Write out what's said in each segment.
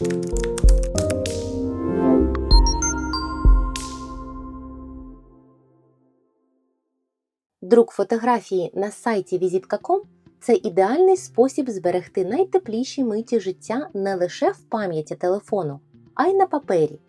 Друк фотографії на сайті Visit.com – це ідеальний спосіб зберегти найтепліші миті життя не лише в пам'яті телефону, а й на папері.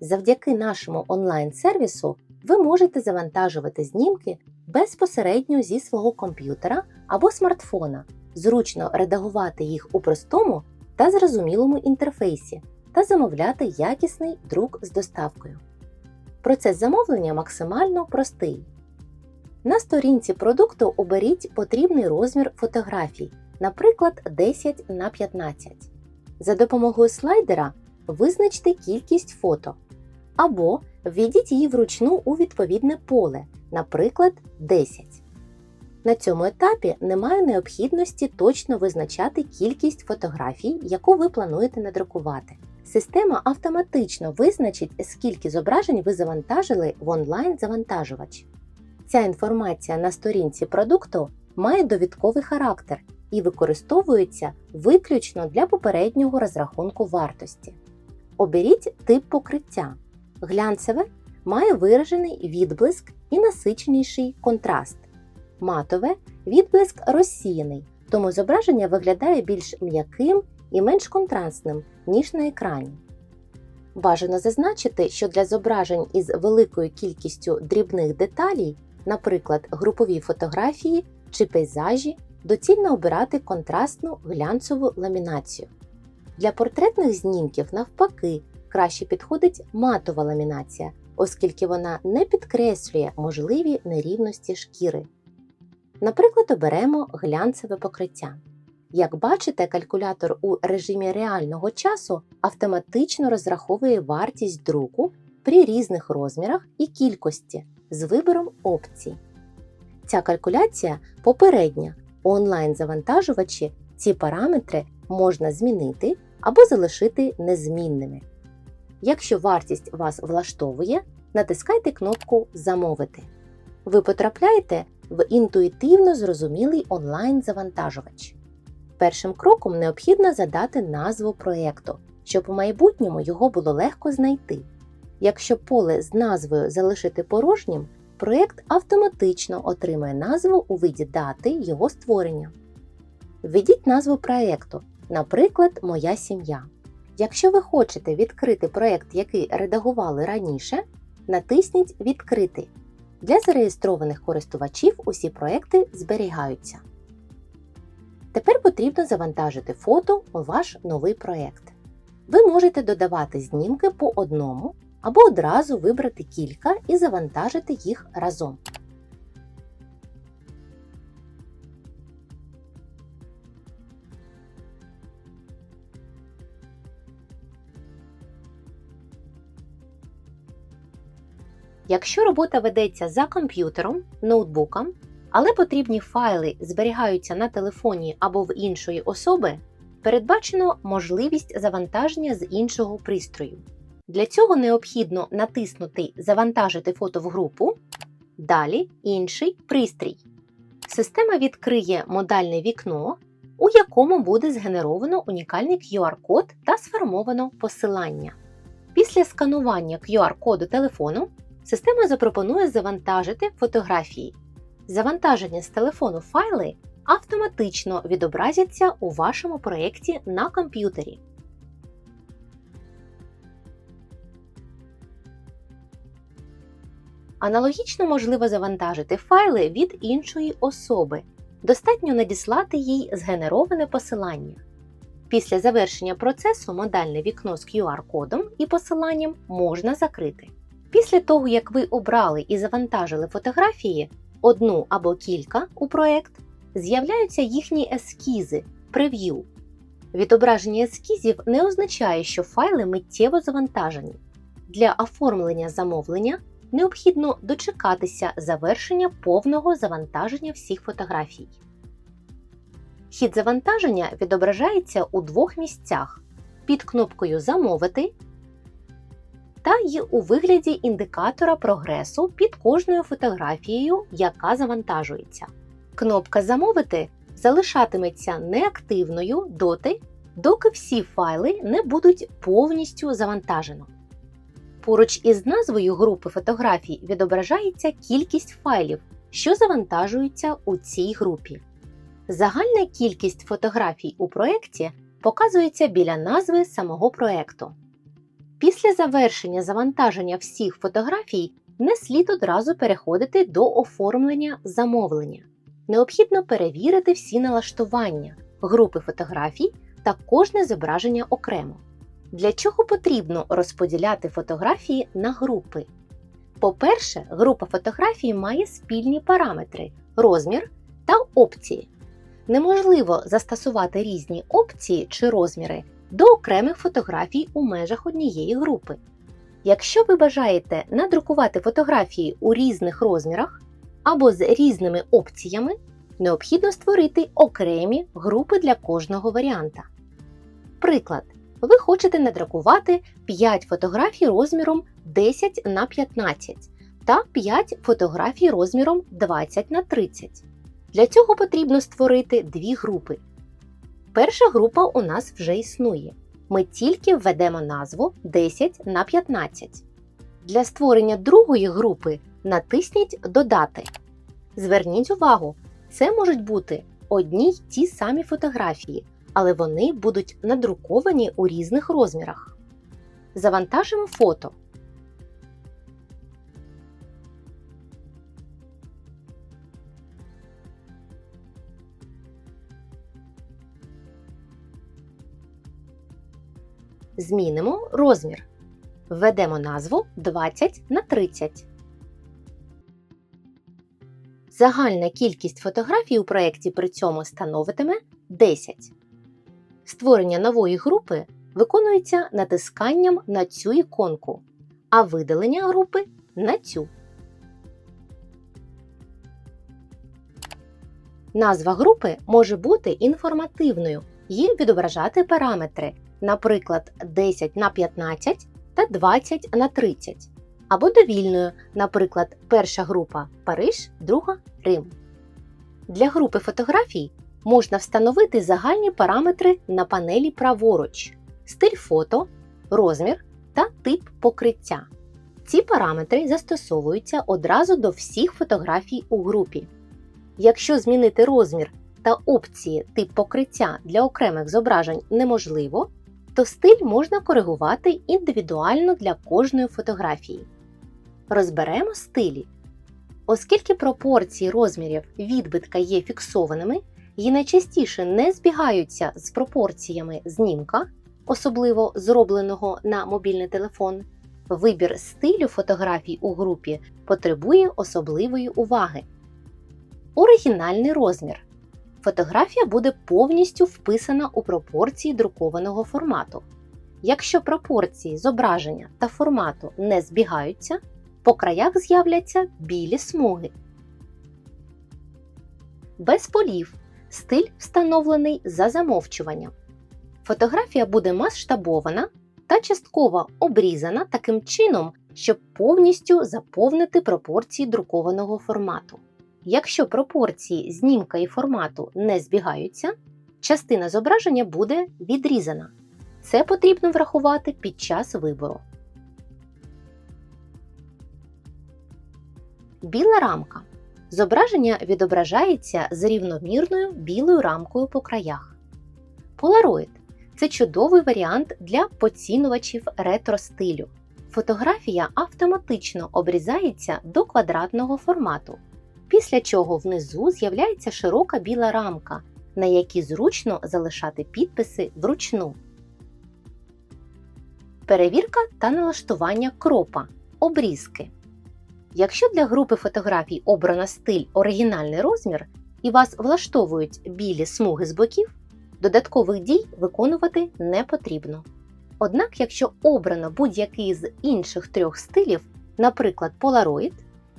Завдяки нашому онлайн-сервісу ви можете завантажувати знімки безпосередньо зі свого комп'ютера або смартфона, зручно редагувати їх у простому та зрозумілому інтерфейсі та замовляти якісний друк з доставкою. Процес замовлення максимально простий. На сторінці продукту оберіть потрібний розмір фотографій, наприклад, 10 на 15. За допомогою слайдера визначте кількість фото або введіть її вручну у відповідне поле, наприклад, 10. На цьому етапі немає необхідності точно визначати кількість фотографій, яку ви плануєте надрукувати. Система автоматично визначить, скільки зображень ви завантажили в онлайн-завантажувач. Ця інформація на сторінці продукту має довідковий характер і використовується виключно для попереднього розрахунку вартості. Оберіть тип покриття. Глянцеве має виражений відблиск і насиченіший контраст. Матове відблиск розсіяний, тому зображення виглядає більш м'яким і менш контрастним, ніж на екрані. Бажано зазначити, що для зображень із великою кількістю дрібних деталей, наприклад, групові фотографії чи пейзажі, доцільно обирати контрастну глянцеву ламінацію. Для портретних знімків, навпаки, краще підходить матова ламінація, оскільки вона не підкреслює можливі нерівності шкіри. Наприклад, оберемо глянцеве покриття. Як бачите, калькулятор у режимі реального часу автоматично розраховує вартість друку при різних розмірах і кількості з вибором опцій. Ця калькуляція попередня. У онлайн-завантажувачі ці параметри можна змінити або залишити незмінними. Якщо вартість вас влаштовує, натискайте кнопку Замовити. Ви потрапляєте в інтуїтивно зрозумілий онлайн-завантажувач. Першим кроком необхідно задати назву проєкту, щоб у майбутньому його було легко знайти. Якщо поле з назвою залишити порожнім, проєкт автоматично отримає назву у виді дати його створення. Введіть назву проєкту, наприклад, Моя сім'я. Якщо ви хочете відкрити проєкт, який редагували раніше, натисніть Відкрити. Для зареєстрованих користувачів усі проекти зберігаються. Тепер потрібно завантажити фото у ваш новий проєкт. Ви можете додавати знімки по одному або одразу вибрати кілька і завантажити їх разом. Якщо робота ведеться за комп'ютером, ноутбуком, але потрібні файли зберігаються на телефоні або в іншої особи, передбачено можливість завантаження з іншого пристрою. Для цього необхідно натиснути Завантажити фото в групу, далі інший пристрій. Система відкриє модальне вікно, у якому буде згенеровано унікальний QR-код та сформовано посилання. Після сканування QR-коду телефону система запропонує завантажити фотографії. Завантаження з телефону файли автоматично відобразяться у вашому проєкті на комп'ютері. Аналогічно можливо завантажити файли від іншої особи. Достатньо надіслати їй згенероване посилання. Після завершення процесу модальне вікно з QR-кодом і посиланням можна закрити. Після того, як ви обрали і завантажили фотографії, одну або кілька у проєкт, з'являються їхні ескізи прев'ю. Відображення ескізів не означає, що файли миттєво завантажені. Для оформлення замовлення необхідно дочекатися завершення повного завантаження всіх фотографій. Хід завантаження відображається у двох місцях під кнопкою Замовити та й у вигляді індикатора прогресу під кожною фотографією, яка завантажується. Кнопка Замовити залишатиметься неактивною доти, доки всі файли не будуть повністю завантажено. Поруч із назвою групи фотографій відображається кількість файлів, що завантажуються у цій групі. Загальна кількість фотографій у проєкті показується біля назви самого проєкту. Після завершення завантаження всіх фотографій не слід одразу переходити до оформлення замовлення. Необхідно перевірити всі налаштування, групи фотографій та кожне зображення окремо. Для чого потрібно розподіляти фотографії на групи? По-перше, група фотографій має спільні параметри, розмір та опції. Неможливо застосувати різні опції чи розміри до окремих фотографій у межах однієї групи. Якщо ви бажаєте надрукувати фотографії у різних розмірах або з різними опціями, необхідно створити окремі групи для кожного варіанта. Приклад, ви хочете надрукувати 5 фотографій розміром 10 на 15 та 5 фотографій розміром 20 на 30. Для цього потрібно створити дві групи. Перша група у нас вже існує. Ми тільки введемо назву 10 на 15. Для створення другої групи натисніть Додати. Зверніть увагу, це можуть бути одні й ті самі фотографії, але вони будуть надруковані у різних розмірах. Завантажимо фото. Змінимо розмір. Введемо назву 20 на 30. Загальна кількість фотографій у проєкті при цьому становитиме 10. Створення нової групи виконується натисканням на цю іконку, а видалення групи на цю. Назва групи може бути інформативною і відображати параметри, наприклад, 10 на 15 та 20 на 30, або довільною, наприклад, перша група Париж, друга Рим. Для групи фотографій можна встановити загальні параметри на панелі праворуч, стиль фото, розмір та тип покриття. Ці параметри застосовуються одразу до всіх фотографій у групі. Якщо змінити розмір та опції тип покриття для окремих зображень неможливо, то стиль можна коригувати індивідуально для кожної фотографії. Розберемо стилі. Оскільки пропорції розмірів відбитка є фіксованими і найчастіше не збігаються з пропорціями знімка, особливо зробленого на мобільний телефон, вибір стилю фотографій у групі потребує особливої уваги. Оригінальний розмір. Фотографія буде повністю вписана у пропорції друкованого формату. Якщо пропорції зображення та формату не збігаються, по краях з'являться білі смуги. Без полів стиль встановлений за замовчуванням. Фотографія буде масштабована та частково обрізана таким чином, щоб повністю заповнити пропорції друкованого формату. Якщо пропорції знімка і формату не збігаються, частина зображення буде відрізана. Це потрібно врахувати під час вибору. Біла рамка. Зображення відображається з рівномірною білою рамкою по краях. Полароїд це чудовий варіант для поцінувачів ретро стилю. Фотографія автоматично обрізається до квадратного формату, після чого внизу з'являється широка біла рамка, на якій зручно залишати підписи вручну. Перевірка та налаштування кропа обрізки. Якщо для групи фотографій обрано стиль оригінальний розмір і вас влаштовують білі смуги з боків, додаткових дій виконувати не потрібно. Однак, якщо обрано будь-який з інших трьох стилів, наприклад, Polaroid,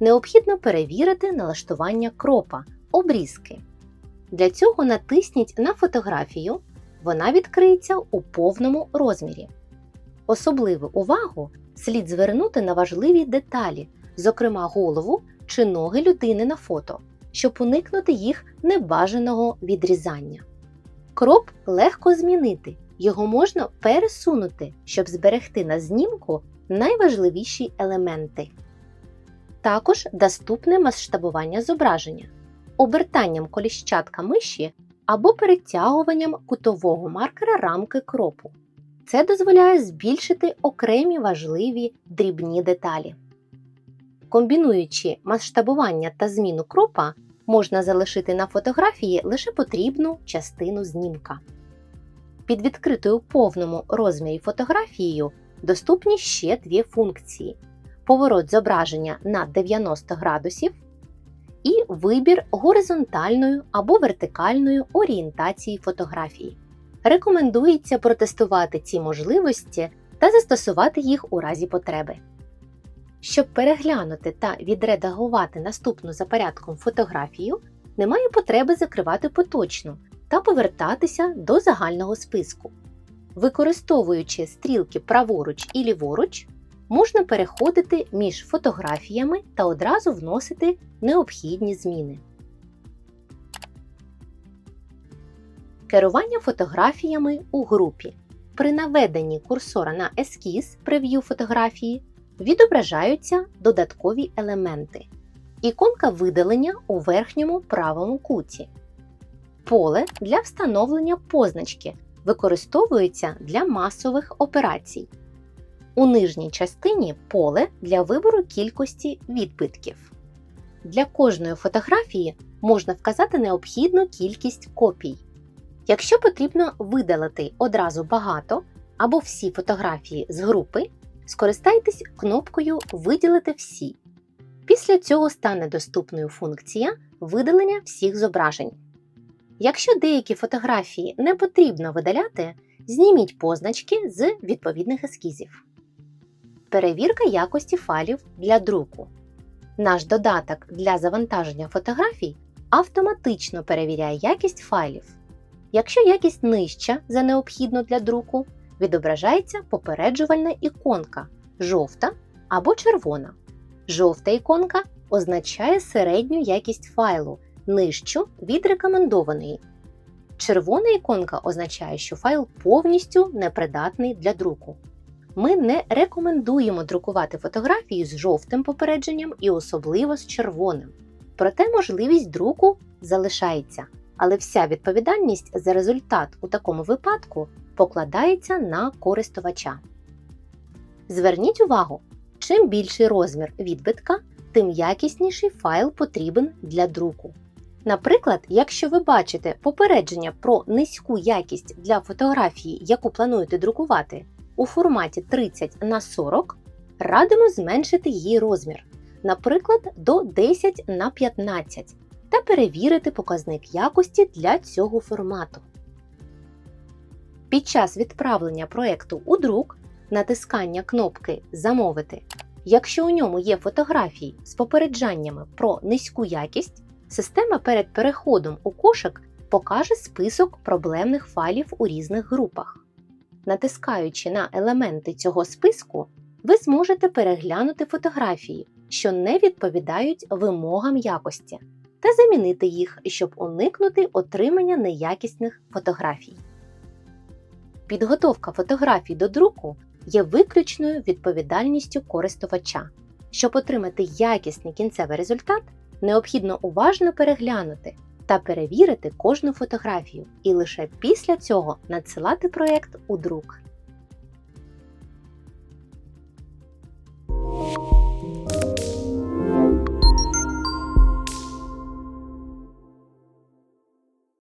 необхідно перевірити налаштування кропа обрізки. Для цього натисніть на фотографію, вона відкриється у повному розмірі. Особливу увагу слід звернути на важливі деталі, зокрема голову чи ноги людини на фото, щоб уникнути їх небажаного відрізання. Кроп легко змінити, його можна пересунути, щоб зберегти на знімку найважливіші елементи. Також доступне масштабування зображення, обертанням коліщатка миші або перетягуванням кутового маркера рамки кропу. Це дозволяє збільшити окремі важливі дрібні деталі. Комбінуючи масштабування та зміну кропа, можна залишити на фотографії лише потрібну частину знімка. Під відкритою повному розмірі фотографією доступні ще дві функції: поворот зображення на 90 градусів і вибір горизонтальної або вертикальної орієнтації фотографії. Рекомендується протестувати ці можливості та застосувати їх у разі потреби. Щоб переглянути та відредагувати наступну за порядком фотографію, немає потреби закривати поточну та повертатися до загального списку. Використовуючи стрілки праворуч і ліворуч, можна переходити між фотографіями та одразу вносити необхідні зміни. Керування фотографіями у групі. При наведенні курсора на ескіз прев'ю фотографії відображаються додаткові елементи. Іконка видалення у верхньому правому куті. Поле для встановлення позначки використовується для масових операцій. У нижній частині поле для вибору кількості відбитків. Для кожної фотографії можна вказати необхідну кількість копій. Якщо потрібно видалити одразу багато або всі фотографії з групи, скористайтесь кнопкою Виділити всі. Після цього стане доступною функція видалення всіх зображень. Якщо деякі фотографії не потрібно видаляти, зніміть позначки з відповідних ескізів. Перевірка якості файлів для друку. Наш додаток для завантаження фотографій автоматично перевіряє якість файлів. Якщо якість нижча за необхідну для друку, відображається попереджувальна іконка жовта або червона. Жовта іконка означає середню якість файлу, нижчу від рекомендованої. Червона іконка означає, що файл повністю непридатний для друку. Ми не рекомендуємо друкувати фотографії з жовтим попередженням і особливо з червоним. Проте можливість друку залишається, але вся відповідальність за результат у такому випадку покладається на користувача. Зверніть увагу, чим більший розмір відбитка, тим якісніший файл потрібен для друку. Наприклад, якщо ви бачите попередження про низьку якість для фотографії, яку плануєте друкувати, у форматі 30 на 40, радимо зменшити її розмір, наприклад, до 10 на 15 та перевірити показник якості для цього формату. Під час відправлення проєкту у друк натискання кнопки Замовити. Якщо у ньому є фотографії з попереджаннями про низьку якість, система перед переходом у кошик покаже список проблемних файлів у різних групах. Натискаючи на елементи цього списку, ви зможете переглянути фотографії, що не відповідають вимогам якості, та замінити їх, щоб уникнути отримання неякісних фотографій. Підготовка фотографій до друку є виключною відповідальністю користувача. Щоб отримати якісний кінцевий результат, необхідно уважно переглянути та перевірити кожну фотографію і лише після цього надсилати проєкт у друк.